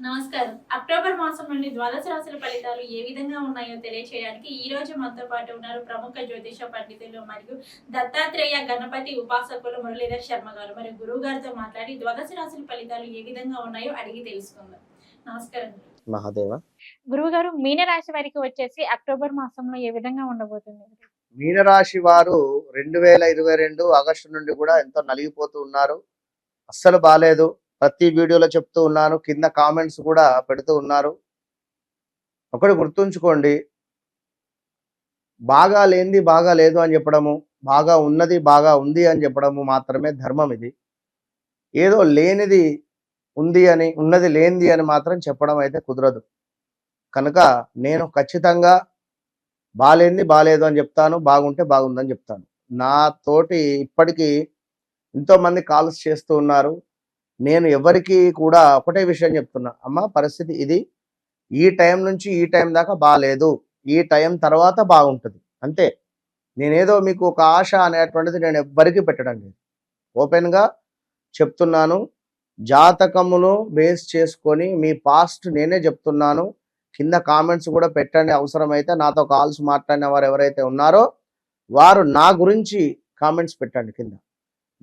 నమస్కారం. అక్టోబర్ మాసం నుండి ద్వాదశ రాశుల ఫలితాలు ఏ విధంగా ఉన్నాయో తెలియచేయడానికి ఈ రోజు మనతో పాటు ఉన్నారు ప్రముఖ జ్యోతిష పండితులు మరియు దత్తాత్రేయ గణపతి ఉపాసకులు మురళీధర్ శర్మ గారు. మరియు గురువు గారితో మాట్లాడి ద్వాదశ రాశుల ఫలితాలు ఏ విధంగా ఉన్నాయో అడిగి తెలుసుకుందాం. నమస్కారం మహాదేవ. గురువుగారు మీనరాశి వారికి వచ్చేసి అక్టోబర్ మాసంలో ఏ విధంగా ఉండబోతుంది? మీనరాశి వారు రెండు వేల ఇరవై రెండు ఆగస్టు నుండి కూడా ఎంతో నలిగిపోతూ ఉన్నారు. అస్సలు బాగాలేదు ప్రతి వీడియోలో చెప్తూ ఉన్నాను కింద కామెంట్స్ కూడా పెడుతూ ఉన్నారు. ఒకటి గుర్తుంచుకోండి బాగా లేనిది బాగా లేదు అని చెప్పడము బాగా ఉన్నది బాగా ఉంది అని చెప్పడము మాత్రమే ధర్మం ఇది. ఏదో లేనిది ఉంది అని ఉన్నది లేనిది అని మాత్రం చెప్పడం అయితే కుదరదు. కనుక నేను ఖచ్చితంగా బాగాలేంది బాగాలేదు అని చెప్తాను బాగుంటే బాగుందని చెప్తాను. నాతోటి ఇప్పటికీ ఎంతోమంది కాల్స్ చేస్తూ ఉన్నారు. నేను ఎవరికి కూడా ఒకటే విషయం చెప్తున్నా. అమ్మ పరిస్థితి ఇది. ఈ టైం నుంచి ఈ టైం దాకా బాగాలేదు ఈ టైం తర్వాత బాగుంటుంది. అంతే. నేనేదో మీకు ఒక ఆశ అనేటువంటిది నేను ఎవ్వరికి పెట్టడం లేదు. ఓపెన్గా చెప్తున్నాను. జాతకమును బేస్ చేసుకొని మీ పాస్ట్ నేనే చెప్తున్నాను. కింద కామెంట్స్ కూడా పెట్టండి. అవసరమైతే నాతో కాల్స్ మాట్లాడిన వారు ఎవరైతే ఉన్నారో వారు నా గురించి కామెంట్స్ పెట్టండి కింద.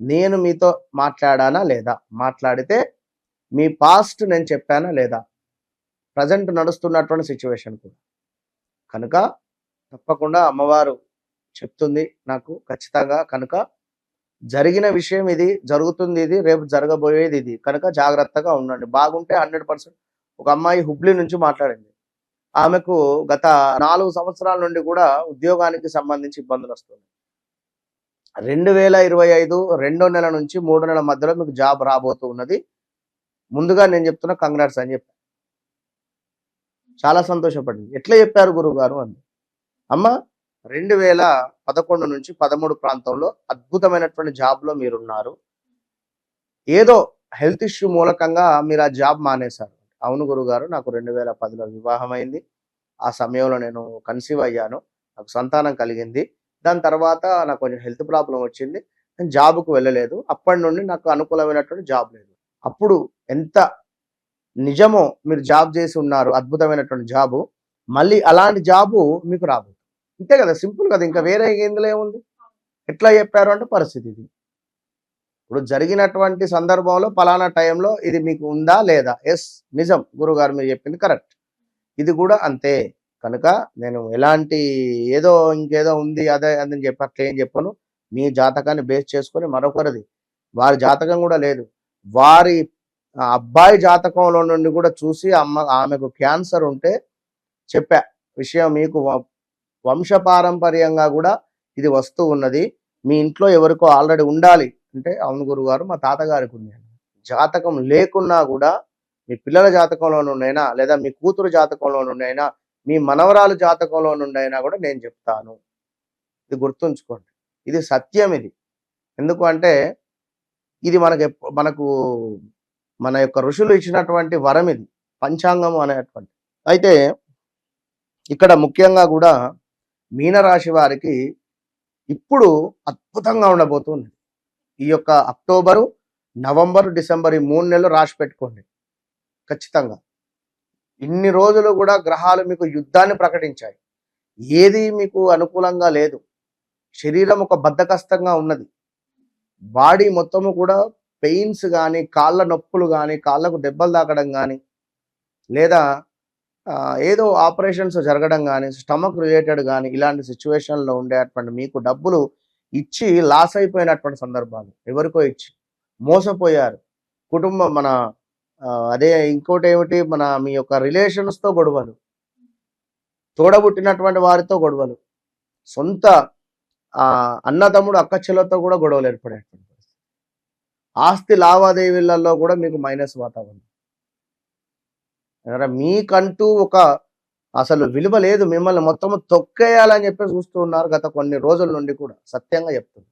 నేను మీతో మాట్లాడానా లేదా? మాట్లాడితే మీ పాస్ట్ నేను చెప్పానా లేదా? ప్రజెంట్ నడుస్తున్నటువంటి సిచ్యువేషన్ కూడా. కనుక తప్పకుండా అమ్మవారు చెప్తుంది నాకు ఖచ్చితంగా. కనుక జరిగిన విషయం ఇది జరుగుతుంది ఇది రేపు జరగబోయేది ఇది. కనుక జాగ్రత్తగా ఉండండి. బాగుంటే హండ్రెడ్ పర్సెంట్ ఒక అమ్మాయి హుబ్లీ నుంచి మాట్లాడింది ఆమెకు గత నాలుగు సంవత్సరాల నుండి కూడా ఉద్యోగానికి సంబంధించి ఇబ్బందులు వస్తుంది రెండు వేల ఇరవై ఐదు రెండో నెల నుంచి మూడో నెల మధ్యలో మీకు జాబ్ రాబోతూ ఉన్నది. ముందుగా నేను చెప్తున్నా కంగ్రాట్స్ అని చెప్పాను చాలా సంతోషపడింది. ఎట్లా చెప్పారు గురువు గారు అంది అమ్మ రెండు వేల పదకొండు నుంచి పదమూడు ప్రాంతంలో అద్భుతమైనటువంటి జాబ్లో మీరున్నారు. ఏదో హెల్త్ ఇష్యూ మూలకంగా మీరు ఆ జాబ్ మానేశారు. అవును గురుగారు నాకు రెండు వేల పదిలో వివాహమైంది. ఆ సమయంలో నేను కన్సీవ్ అయ్యాను. నాకు సంతానం కలిగింది. దాని తర్వాత నాకు కొంచెం హెల్త్ ప్రాబ్లం వచ్చింది. నేను జాబ్కు వెళ్ళలేదు. అప్పటి నుండి నాకు అనుకూలమైనటువంటి జాబ్ లేదు. అప్పుడు ఎంత నిజమో మీరు జాబ్ చేసి ఉన్నారు అద్భుతమైనటువంటి జాబు మళ్ళీ అలాంటి జాబు మీకు రాబోతుంది అంతే కదా సింపుల్ కదా. ఇంకా వేరే ఇందులో ఏముంది? ఎట్లా చెప్పారు అంటే పరిస్థితి ఇది. ఇప్పుడు జరిగినటువంటి సందర్భంలో పలానా టైంలో ఇది మీకు ఉందా లేదా? ఎస్ నిజం. గురుగారు మీరు చెప్పింది కరెక్ట్ ఇది కూడా అంతే. కనుక నేను ఎలాంటి ఏదో ఇంకేదో ఉంది అదే అని చెప్పి అట్లా ఏం చెప్పను. మీ జాతకాన్ని బేస్ చేసుకొని మరొకరిది. వారి జాతకం కూడా లేదు. వారి ఆ అబ్బాయి జాతకంలో నుండి కూడా చూసి అమ్మ ఆమెకు క్యాన్సర్ ఉంటే చెప్పా. విషయం మీకు వంశపారంపర్యంగా కూడా ఇది వస్తూ ఉన్నది. మీ ఇంట్లో ఎవరికో ఆల్రెడీ ఉండాలి అంటే అవును గురుగారు మా తాతగారికి ఉంది. జాతకం లేకున్నా కూడా మీ పిల్లల జాతకంలో నుండైనా లేదా మీ కూతురు జాతకంలో నుండైనా మీ మనవరాలు జాతకంలో అయినా కూడా నేను చెప్తాను. ఇది గుర్తుంచుకోండి. ఇది సత్యం ఇది. ఎందుకు అంటే ఇది మనకు మనకు మన యొక్క ఋషులు ఇచ్చినటువంటి వరం ఇది పంచాంగం అనేటువంటి. అయితే ఇక్కడ ముఖ్యంగా కూడా మీనరాశి వారికి ఇప్పుడు అద్భుతంగా ఉండబోతుంది ఈ యొక్క అక్టోబరు నవంబర్ డిసెంబర్ ఈ మూడు నెలలు రాసి పెట్టుకోండి. ఖచ్చితంగా. ఇన్ని రోజులు కూడా గ్రహాలు మీకు యుద్ధాన్ని ప్రకటించాయి. ఏది మీకు అనుకూలంగా లేదు. శరీరం ఒక బద్ధకస్తంగా ఉన్నది. బాడీ మొత్తము కూడా పెయిన్స్ కానీ కాళ్ళ నొప్పులు కానీ కాళ్ళకు దెబ్బలు తాకడం కానీ లేదా ఏదో ఆపరేషన్స్ జరగడం కానీ స్టమక్ రిలేటెడ్ కానీ ఇలాంటి సిచ్యువేషన్లో ఉండేటువంటి మీకు డబ్బులు ఇచ్చి లాస్ అయిపోయినటువంటి సందర్భాలు ఎవరికో ఇచ్చి మోసపోయారు. కుటుంబం మన అదే ఇంకోటి ఏమిటి మన మీ యొక్క రిలేషన్స్తో గొడవలు. తోడబుట్టినటువంటి వారితో గొడవలు. సొంత ఆ, అక్క చెల్లెలతో కూడా గొడవలు ఏర్పడేటువంటి పరిస్థితి. ఆస్తి లావాదేవీలలో కూడా మీకు మైనస్ వాతావరణం. మీకంటూ ఒక అసలు విలువ లేదు. మిమ్మల్ని మొత్తం తొక్కేయాలని చెప్పి చూస్తూ ఉన్నారు గత కొన్ని రోజుల నుండి కూడా. సత్యంగా చెప్తుంది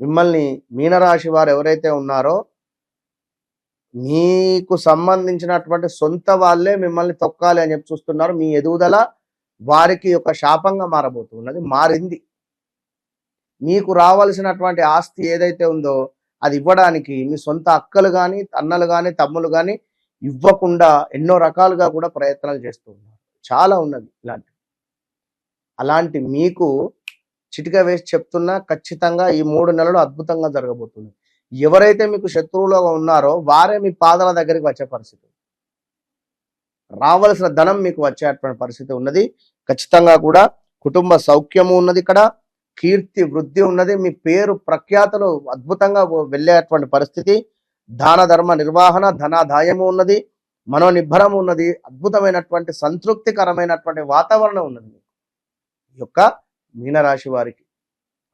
మిమ్మల్ని మీనరాశి వారు ఎవరైతే ఉన్నారో మీకు సంబంధించినటువంటి సొంత వాళ్ళే మిమ్మల్ని తొక్కాలి అని చెప్పి చూస్తున్నారు. మీ ఎదుగుదల వారికి ఒక శాపంగా మారబోతున్నది మారింది. మీకు రావాల్సినటువంటి ఆస్తి ఏదైతే ఉందో అది ఇవ్వడానికి మీ సొంత అక్కలు కానీ అన్నలు కానీ తమ్ములు కానీ ఇవ్వకుండా ఎన్నో రకాలుగా కూడా ప్రయత్నాలు చేస్తూ ఉన్నారు. చాలా ఉన్నది ఇలాంటి. అలాంటి మీకు చిటిక వేసి చెప్తున్నా ఖచ్చితంగా ఈ మూడు నెలలు అద్భుతంగా జరగబోతుంది ఎవరైతే మీకు శత్రువులుగా ఉన్నారో వారే మీ పాదాల దగ్గరికి వచ్చే పరిస్థితి. రావలసిన ధనం మీకు వచ్చేటువంటి పరిస్థితి ఉన్నది. ఖచ్చితంగా కూడా కుటుంబ సౌఖ్యము ఉన్నది ఇక్కడ. కీర్తి వృద్ధి ఉన్నది. మీ పేరు ప్రఖ్యాతలు అద్భుతంగా వెళ్ళేటువంటి పరిస్థితి. దాన ధర్మ నిర్వహణ ధనాదాయము ఉన్నది. మనోనిబ్బరము ఉన్నది. అద్భుతమైనటువంటి సంతృప్తికరమైనటువంటి వాతావరణం ఉన్నది మీకు. ఈ యొక్క మీనరాశి వారికి.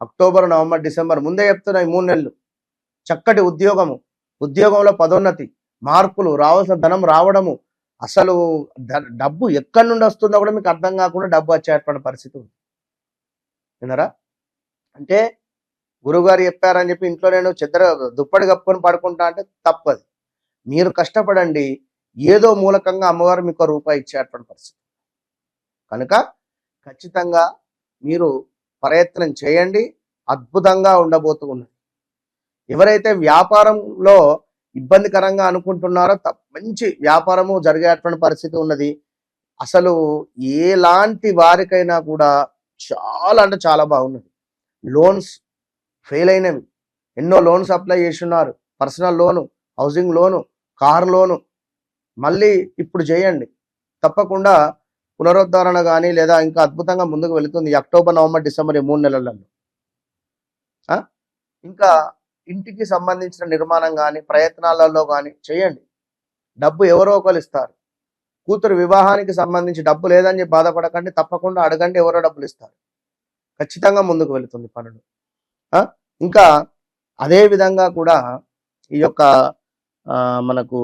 అక్టోబర్ నవంబర్ డిసెంబర్ ముందే చెప్తున్నా ఈ మూడు నెలలు. చక్కటి ఉద్యోగము ఉద్యోగంలో పదోన్నతి మార్పులు రావాల్సిన ధనం రావడము అసలు డబ్బు ఎక్కడి నుండి వస్తుందో కూడా మీకు అర్థం కాకుండా డబ్బు వచ్చేటువంటి పరిస్థితి ఉంది. విన్నారా? అంటే గురుగారు చెప్పారని చెప్పి ఇంట్లో నేను చెద్దర దుప్పటి కప్పుకొని పడుకుంటా అంటే తప్పది. మీరు కష్టపడండి ఏదో మూలకంగా అమ్మవారు మీకు రూపాయి ఇచ్చేటువంటి పరిస్థితి. కనుక ఖచ్చితంగా మీరు ప్రయత్నం చేయండి అద్భుతంగా ఉండబోతూ ఉన్నది ఎవరైతే వ్యాపారంలో ఇబ్బందికరంగా అనుకుంటున్నారో మంచి వ్యాపారము జరిగేటువంటి పరిస్థితి ఉన్నది. అసలు ఎలాంటి వారికైనా కూడా చాలా అంటే చాలా బాగున్నది. లోన్స్ ఫెయిల్ అయినవి. ఎన్నో లోన్స్ అప్లై చేస్తున్నారు. Personal loan housing loan car loan. మళ్ళీ ఇప్పుడు చేయండి. తప్పకుండా పునరుద్ధరణ కానీ లేదా ఇంకా అద్భుతంగా ముందుకు వెళుతుంది అక్టోబర్ నవంబర్ డిసెంబర్ ఈ మూడు నెలలలో. ఇంకా ఇంటికి సంబంధించిన నిర్మాణం కానీ ప్రయత్నాలలో కానీ చేయండి. డబ్బు ఎవరో ఒకరు ఇస్తారు. కూతురు వివాహానికి సంబంధించి డబ్బు లేదని చెప్పి బాధపడకండి. తప్పకుండా అడగండి ఎవరో డబ్బులు ఇస్తారు. ఖచ్చితంగా ముందుకు వెళుతుంది పనులు. ఇంకా అదే విధంగా కూడా ఈ యొక్క మనకు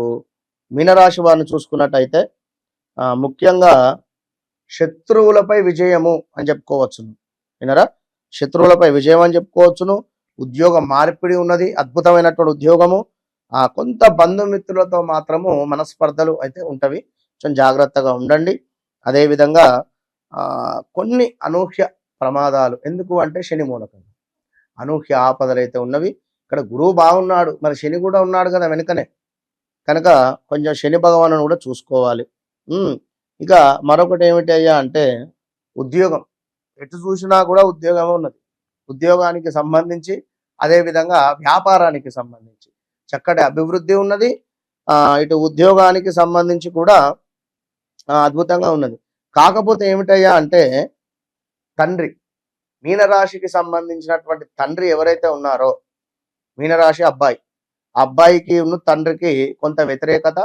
మీనరాశి వారిని చూసుకున్నట్టయితే ముఖ్యంగా శత్రువులపై విజయము అని చెప్పుకోవచ్చును. వినరా? శత్రువులపై విజయం అని చెప్పుకోవచ్చును. ఉద్యోగ మార్పిడి ఉన్నది అద్భుతమైనటువంటి ఉద్యోగము. ఆ కొంత బంధుమిత్రులతో మాత్రము మనస్పర్ధలు అయితే ఉంటవి. కొంచెం జాగ్రత్తగా ఉండండి. అదేవిధంగా కొన్ని అనూహ్య ప్రమాదాలు. ఎందుకు అంటే శని మూలకంగా అనూహ్య ఆపదలు అయితే ఉన్నవి. ఇక్కడ గురువు బాగున్నాడు. మరి శని కూడా ఉన్నాడు కదా వెనుకనే. కనుక కొంచెం శని భగవాను కూడా చూసుకోవాలి. ఇక మరొకటి ఏమిటి అయ్యా అంటే ఉద్యోగం. ఎటు చూసినా కూడా ఉద్యోగమే ఉన్నది. ఉద్యోగానికి సంబంధించి అదేవిధంగా వ్యాపారానికి సంబంధించి. చక్కటి అభివృద్ధి ఉన్నది. ఇటు ఉద్యోగానికి సంబంధించి కూడా అద్భుతంగా ఉన్నది. కాకపోతే ఏమిటయ్యా అంటే తండ్రి మీనరాశికి సంబంధించినటువంటి తండ్రి ఎవరైతే ఉన్నారో మీనరాశి అబ్బాయి అబ్బాయికి ఉన్న తండ్రికి కొంత వ్యతిరేకత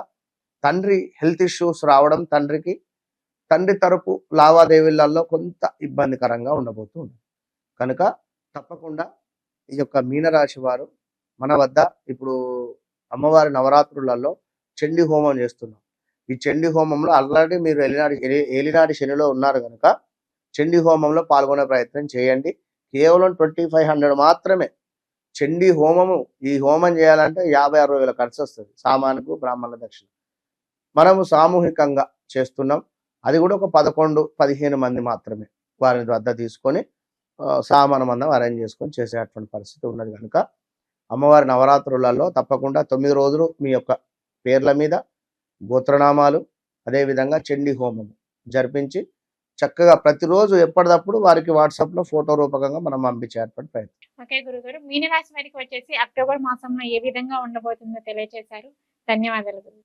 తండ్రి హెల్త్ ఇష్యూస్ రావడం తండ్రికి తండ్రి తరపు లావాదేవీలలో కొంత ఇబ్బందికరంగా ఉండబోతుంది కనుక తప్పకుండా ఈ యొక్క మీనరాశి వారు మన వద్ద ఇప్పుడు అమ్మవారి నవరాత్రులలో చండీ హోమం చేస్తున్నాం ఈ చండీ హోమంలో ఆల్రెడీ మీరు ఏలినాడి ఏలి- ఏలినాడి శనిలో ఉన్నారు కనుక చండీ హోమంలో పాల్గొనే ప్రయత్నం చేయండి. కేవలం ట్వంటీ ఫైవ్ హండ్రెడ్ మాత్రమే చండీ హోమము ఈ హోమం చేయాలంటే యాభై అరవై వేల ఖర్చు వస్తుంది సామానుకు బ్రాహ్మణుల దక్షిణ. మనము సామూహికంగా చేస్తున్నాం. అది కూడా ఒక పదకొండు పదిహేను మంది మాత్రమే వారిని వద్ద తీసుకొని సామానం అందం అరేంజ్ చేసుకొని చేసేటువంటి పరిస్థితి ఉన్నది కనుక అమ్మవారి నవరాత్రులలో తప్పకుండా తొమ్మిది రోజులు మీ యొక్క పేర్ల మీద గోత్రనామాలు అదేవిధంగా చండీ హోమం జరిపించి చక్కగా ప్రతిరోజు ఎప్పటికప్పుడు వారికి వాట్సాప్లో ఫోటో రూపకంగా మనం పంపించేటువంటి ప్రయత్నం. ఓకే గురుగారు మీనరాశి వారికి వచ్చేసి అక్టోబర్ మాసంలో ఏ విధంగా ఉండబోతుందో తెలియజేశారు ధన్యవాదాలు గురు